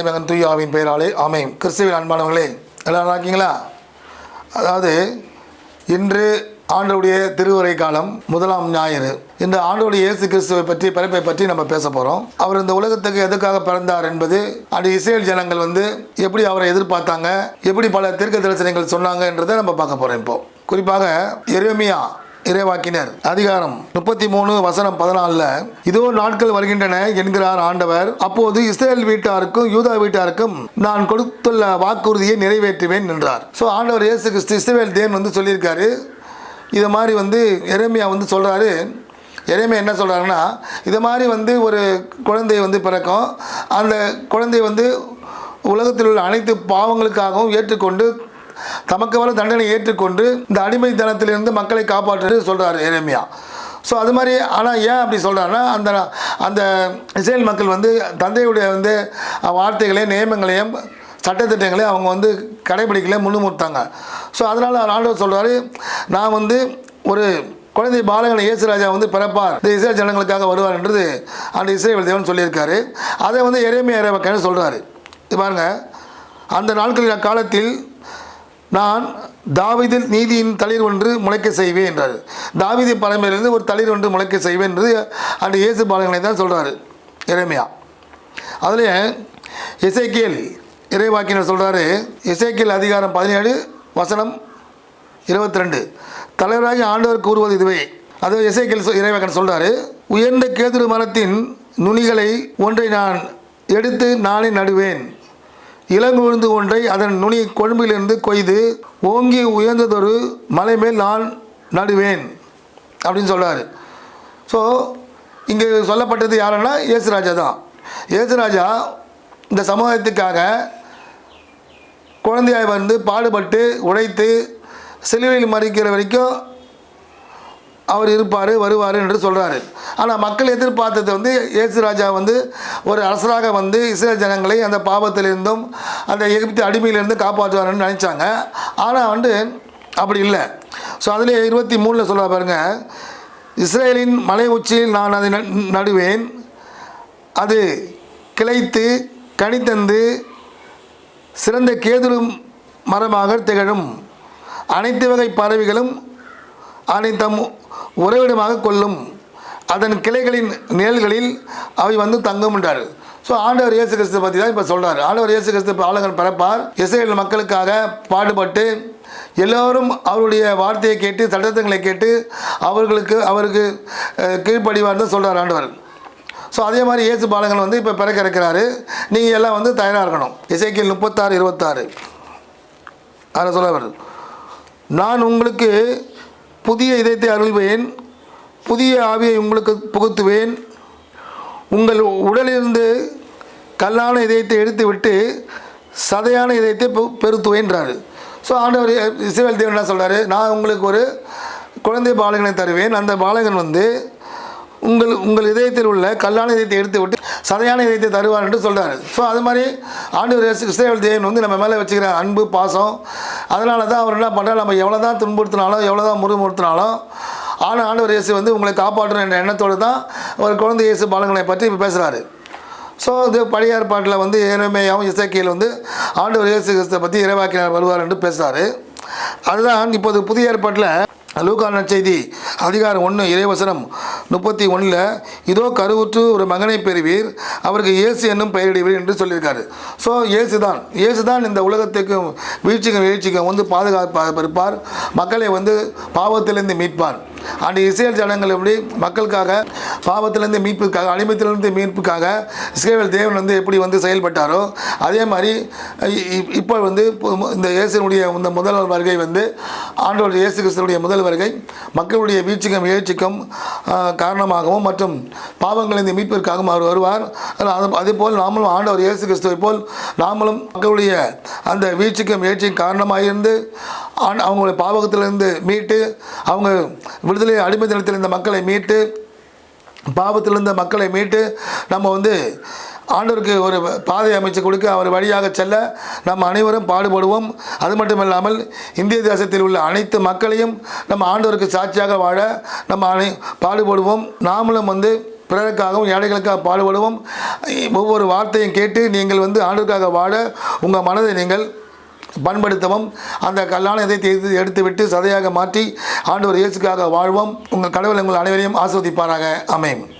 தந்தை மகன் தூயாவின் பெயராலே அமையும் கிறிஸ்துவின் அன்பானவர்களே எல்லாம் அதாவது இன்று ஆண்டவுடைய திருவுரை காலம் முதலாம் ஞாயிறு. இந்த ஆண்டோடைய இயேசு கிறிஸ்துவை பற்றி பிறப்பை பற்றி நம்ம பேச போகிறோம் அவர் இந்த உலகத்துக்கு எதுக்காக பிறந்தார் என்பது அந்த இஸ்ரேல் ஜனங்கள் வந்து எப்படி அவரை எதிர்பார்த்தாங்க எப்படி பல தீர்க்க தரிசனங்கள் சொன்னாங்கன்றதை நம்ம பார்க்க போகிறோம் இப்போ. குறிப்பாக எருமையா இறைவாக்கினர். அதிகாரம் முப்பத்தி மூணு வசனம் பதினாலில் இதோ நாட்கள் வருகின்றன என்கிறார் ஆண்டவர். அப்போது இஸ்ரேல் வீட்டாருக்கும் யூதா வீட்டாருக்கும் நான் கொடுத்துள்ள வாக்குறுதியை நிறைவேற்றுவேன் என்றார். ஸோ ஆண்டவர் இயேசு கிறிஸ்து இஸ்ரேல் தேன் வந்து சொல்லியிருக்காரு. இது மாதிரி வந்து எரேமியா வந்து சொல்கிறாரு எரேமியா என்ன சொல்கிறாருன்னா இது மாதிரி வந்து ஒரு குழந்தை வந்து பிறக்கும். அந்த குழந்தை வந்து உலகத்தில் உள்ள அனைத்து பாவங்களுக்காகவும் ஏற்றுக்கொண்டு தமக்கு வர தண்டனை ஏற்றுக்கொண்டு இந்த அடிமைத்தனத்திலிருந்து மக்களை காப்பாற்று சொல்கிறார் எரேமியா. ஸோ அது மாதிரி ஆனால் ஏன் அப்படி சொல்கிறாருன்னா அந்த அந்த இஸ்ரேல் மக்கள் வந்து தந்தையுடைய வந்து வார்த்தைகளையும் நியமங்களையும் சட்டத்திட்டங்களையும் அவங்க வந்து கடைபிடிக்கல முன்னுமுறுத்தாங்க ஸோ அதனால் ஆண்டவர் சொல்கிறாரு நான் வந்து ஒரு குழந்தை பாலகன் இயேசுராஜா வந்து பிறப்பார். இந்த இஸ்ரேல் ஜனங்களுக்காக வருவார் என்றது அந்த இஸ்ரேல் தேவன் சொல்லியிருக்காரு. அதை வந்து எரேமியா இறைவக்கன்னு சொல்கிறாரு இது பாருங்கள் அந்த நாட்களின் காலத்தில் நான் தாவிதில் நீதியின் தளிர் ஒன்று முளைக்க செய்வேன் என்றார். தாவீதி பழமையிலிருந்து ஒரு தளிர் ஒன்று முளைக்க செய்வேன் என்று அந்த இயேசு பாலகனை தான் சொல்கிறாரு இறைமையா அதில் இசைக்கியல் இறைவாக்கினர் சொல்கிறாரு இசைக்கியல் அதிகாரம் பதினேழு வசனம் இருபத்தி ரெண்டு தலைவராகி ஆண்டவர் கூறுவது இதுவே. அது இசைக்கியல் இறைவாக்கன் சொல்கிறாரு உயர்ந்த கேதுரு மரத்தின் நுனிகளை ஒன்றை நான் எடுத்து நானே நடுவேன். இளங்குழுந்து ஒன்றை அதன் நுனி கொழும்பிலிருந்து கொய்து ஓங்கி உயர்ந்ததொரு மலை மேல் நான் நடுவேன் அப்படின்னு சொல்கிறார் ஸோ இங்கே சொல்லப்பட்டது யாருன்னா இயேசுராஜா தான். இயேசுராஜா இந்த சமுதாயத்துக்காக குழந்தையாய் வந்து பாடுபட்டு உழைத்து சிலுவையில் மறிக்கிற வரைக்கும் அவர் இருப்பார் வருவார் என்று சொல்கிறாரு ஆனால் மக்கள் எதிர்பார்த்தது வந்து இயேசு ராஜா வந்து ஒரு அரசராக வந்து இஸ்ரேல் ஜனங்களை அந்த பாவத்திலிருந்தும் அந்த எகிப்து அடிமையிலிருந்து காப்பாற்றுவார்னு நினச்சாங்க. ஆனால் வந்து அப்படி இல்லை. ஸோ அதிலே இருபத்தி மூணில் சொல்ல பாருங்கள் இஸ்ரேலின் மலை உச்சியில் நான் அதை ந- நடுவேன். அது கிளைத்து கனித்தந்து சிறந்த கேதுரும் மரமாக திகழும். அனைத்து வகை பறவைகளும் அனைத்தம் உறைவிடமாக கொள்ளும். அதன் கிளைகளின் நிழல்களில் அவை வந்து தங்கும் என்றார் ஸோ ஆண்டவர் இயேசு கிறிஸ்து பற்றி தான் இப்போ சொல்கிறார் ஆண்டவர் இயேசு கிறிஸ்து பாலகன் பிறப்பார். இஸ்ரேல் மக்களுக்காக பாடுபட்டு எல்லோரும் அவருடைய வார்த்தையை கேட்டு சட்டத்தங்களை கேட்டு அவர்களுக்கு அவருக்கு கீழ்ப்படிவார் தான் சொல்கிறார் ஆண்டவர். ஸோ அதே மாதிரி இயேசு பாலகன் வந்து இப்போ பிறக்க இருக்கிறாரு. நீங்கள் எல்லாம் வந்து தயாராக இருக்கணும். இசைக்கியல் முப்பத்தாறு இருபத்தாறு. அதில் சொல்ல வருது நான் உங்களுக்கு புதிய இதயத்தை அருள்வேன் புதிய ஆவியை உங்களுக்கு புகுத்துவேன். உங்கள் உடலிலிருந்து கல்லான இதயத்தை எடுத்துவிட்டு சதையான இதயத்தை பெருத்துவேன்றார் ஸோ ஆண்டவர் இஸ்ரேல் தேவன் என்ன சொல்கிறாரு நான் உங்களுக்கு ஒரு குழந்தை பாலகனை தருவேன். அந்த பாலகன் வந்து உங்கள் உங்கள் இதயத்தில் உள்ள கல்லான இதயத்தை எடுத்து விட்டு சதையான இதயத்தை தருவார் என்று சொல்கிறார் ஸோ அது மாதிரி ஆண்டவர் இஸ்ரேல் தேவன் வந்து நம்ம மேலே வச்சுக்கிற அன்பு பாசம் அதனால தான் அவர் என்ன பண்ணுறாரு நம்ம எவ்வளோ தான் துன்புறுத்தினாலும் எவ்வளோ தான் முருகமுறுத்தினாலும் ஆனால் ஆண்டவர் இயேசு வந்து உங்களை காப்பாற்றணும் என்ற எண்ணத்தோடு தான் ஒரு குழந்தை இயேசு பாலங்களை பற்றி இப்போ பேசுகிறாரு ஸோ இது பழைய ஏற்பாட்டில் வந்து இறைமையாகவும் இசைக்கையில் வந்து ஆண்டவர் இயேசு கிறிஸ்துவை பற்றி இறைவாக்கினார் வருவார் என்று பேசுகிறார் அதுதான் இப்போது புதிய ஏற்பாட்டில் லூகா நற்செய்தி அதிகாரம் ஒன்று இறைவசனம் முப்பத்தி ஒன்றில் இதோ கருவுற்று ஒரு மகனை பெறுவீர் அவருக்கு இயேசு என்னும் பெயரிடுவீர் என்று சொல்லியிருக்காரு. ஸோ இயேசு தான் இயேசு தான் இந்த உலகத்துக்கும் வீழ்ச்சிக்கும் வீழ்ச்சிக்கும் வந்து பாதுகாப்பாக இருப்பார். மக்களை வந்து பாவத்திலிருந்து மீட்பார். அண்ட் இஸ்ரேல் ஜனங்கள் எப்படி மக்களுக்காக பாவத்திலேருந்து மீட்புக்காக அடிமைத்திலிருந்து மீட்புக்காக இஸ்ரேல் தேவன் வந்து எப்படி வந்து செயல்பட்டாரோ அதே மாதிரி இப்போ வந்து இந்த இயேசுனுடைய இந்த முதல் வருகை வந்து ஆண்டவர் இயேசு கிறிஸ்தனுடைய முதல் வருகை மக்களுடைய வீழ்ச்சிக்கும் எழுச்சிக்கும் காரணமாகவும் மற்றும் பாவங்களிலிருந்து மீட்பிற்காகவும் அவர் வருவார். அதே போல் நாமளும் ஆண்டவர் இயேசு கிறிஸ்துவை போல் நாமளும் மக்களுடைய அந்த வீழ்ச்சிக்கும் எழுச்சிக்கும் காரணமாக இருந்து அவங்களுடைய பாவகத்திலிருந்து மீட்டு அவங்க விடுதலை அடிமைத்தனத்தில் இருந்த மக்களை மீட்டு பாவத்திலிருந்த மக்களை மீட்டு நம்ம வந்து ஆண்டவருக்கு ஒரு பாதை அமைச்சு கொடுக்க அவர் வழியாக செல்ல நம்ம அனைவரும் பாடுபடுவோம். அது மட்டும் இல்லாமல் இந்திய தேசத்தில் உள்ள அனைத்து மக்களையும் நம்ம ஆண்டவருக்கு சாட்சியாக வாழ நம்ம அனை பாடுபடுவோம். நாமளும் வந்து பிறருக்காகவும் ஏழைகளுக்காக பாடுபடுவோம். ஒவ்வொரு வார்த்தையும் கேட்டு நீங்கள் வந்து ஆண்டுக்காக வாழ உங்கள் மனதை நீங்கள் பண்படுத்தவும் அந்த கல்லான இதை எடுத்துவிட்டு சதையாக மாற்றி ஆண்டவர் இயேசுக்காக வாழ்வோம். உங்கள் கடவுள் உங்கள் அனைவரையும் ஆஸ்வதிப்பாராக அமையும்